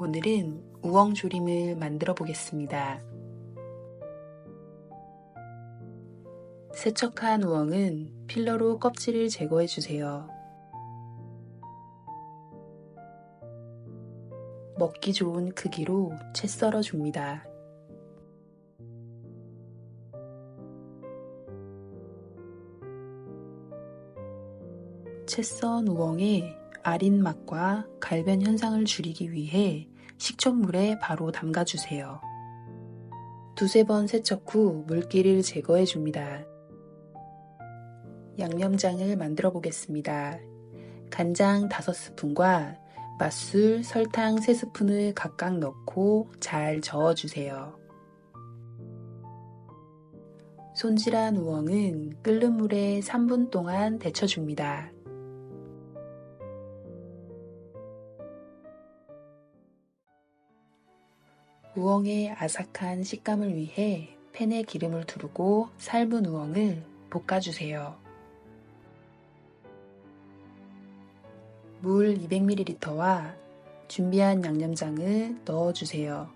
오늘은 우엉조림을 만들어 보겠습니다. 세척한 우엉은 필러로 껍질을 제거해 주세요. 먹기 좋은 크기로 채 썰어 줍니다. 채 썬 우엉에 아린 맛과 갈변 현상을 줄이기 위해 식초물에 바로 담가주세요. 두세 번 세척 후 물기를 제거해 줍니다. 양념장을 만들어 보겠습니다. 간장 5스푼과 맛술, 설탕 3스푼을 각각 넣고 잘 저어주세요. 손질한 우엉은 끓는 물에 3분 동안 데쳐줍니다. 우엉의 아삭한 식감을 위해 팬에 기름을 두르고 삶은 우엉을 볶아주세요. 물 200ml와 준비한 양념장을 넣어주세요.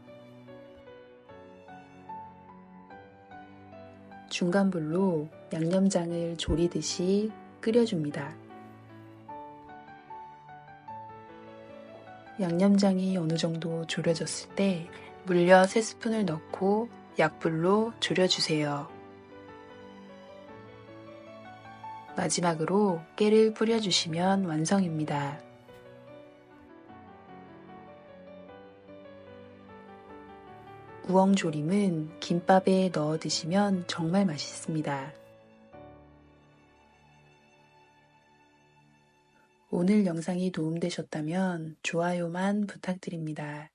중간불로 양념장을 조리듯이 끓여줍니다. 양념장이 어느 정도 졸여졌을 때 물엿 3스푼을 넣고 약불로 졸여주세요. 마지막으로 깨를 뿌려주시면 완성입니다. 우엉조림은 김밥에 넣어 드시면 정말 맛있습니다. 오늘 영상이 도움되셨다면 좋아요만 부탁드립니다.